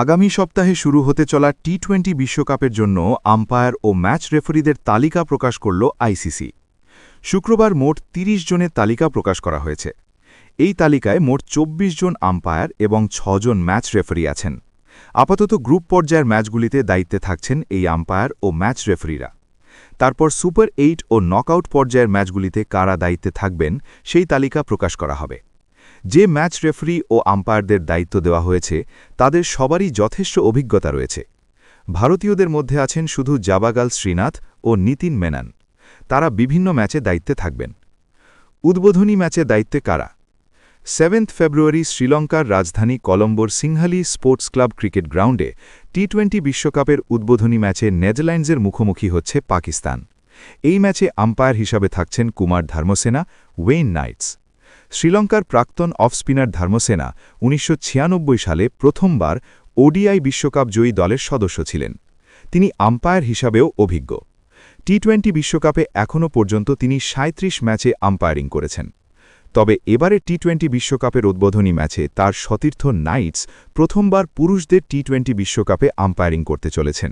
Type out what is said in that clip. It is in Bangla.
আগামী সপ্তাহে শুরু হতে চলা টি টোয়েন্টি বিশ্বকাপের জন্য আম্পায়ার ও ম্যাচ রেফারিদের তালিকা প্রকাশ করল আইসিসি শুক্রবার মোট ৩০ জনের তালিকা প্রকাশ করা হয়েছে। এই তালিকায় মোট ২৪ জন আম্পায়ার এবং ছজন ম্যাচ রেফারি আছেন। আপাতত গ্রুপ পর্যায়ের ম্যাচগুলিতে দায়িত্বে থাকছেন এই আম্পায়ার ও ম্যাচ রেফারিরা। তারপর সুপার এইট ও নকআউট পর্যায়ের ম্যাচগুলিতে কারা দায়িত্বে থাকবেন সেই তালিকা প্রকাশ করা হবে। যে ম্যাচ রেফারি ও আম্পায়ারদের দায়িত্ব দেওয়া হয়েছে, তাদের সবারই যথেষ্ট অভিজ্ঞতা রয়েছে। ভারতীয়দের মধ্যে আছেন শুধু জাবাগাল শ্রীনাথ ও নীতিন মেনান। তারা বিভিন্ন ম্যাচে দায়িত্বে থাকবেন। উদ্বোধনী ম্যাচে দায়িত্বে কারা? সেভেন্থ ফেব্রুয়ারি শ্রীলঙ্কার রাজধানী কলম্বোর সিংহালি স্পোর্টস ক্লাব ক্রিকেট গ্রাউন্ডে টি টোয়েন্টি বিশ্বকাপের উদ্বোধনী ম্যাচে নেদারল্যান্ডসের মুখোমুখি হচ্ছে পাকিস্তান। এই ম্যাচে আম্পায়ার হিসাবে থাকছেন কুমার ধর্মসেনা, ওয়েইন নাইটস। শ্রীলঙ্কার প্রাক্তন অফ স্পিনার ধর্মসেনা উনিশশো ছিয়ানব্বই সালে প্রথমবার ওডিআই বিশ্বকাপ জয়ী দলের সদস্য ছিলেন। তিনি আম্পায়ার হিসাবেও অভিজ্ঞ। টি টোয়েন্টি বিশ্বকাপে এখনও পর্যন্ত তিনি ৩৭ ম্যাচে আম্পায়ারিং করেছেন। তবে এবারে টি টোয়েন্টি বিশ্বকাপের উদ্বোধনী ম্যাচে তার সতীর্থ নাইটস প্রথমবার পুরুষদের টি টোয়েন্টি বিশ্বকাপে আম্পায়ারিং করতে চলেছেন।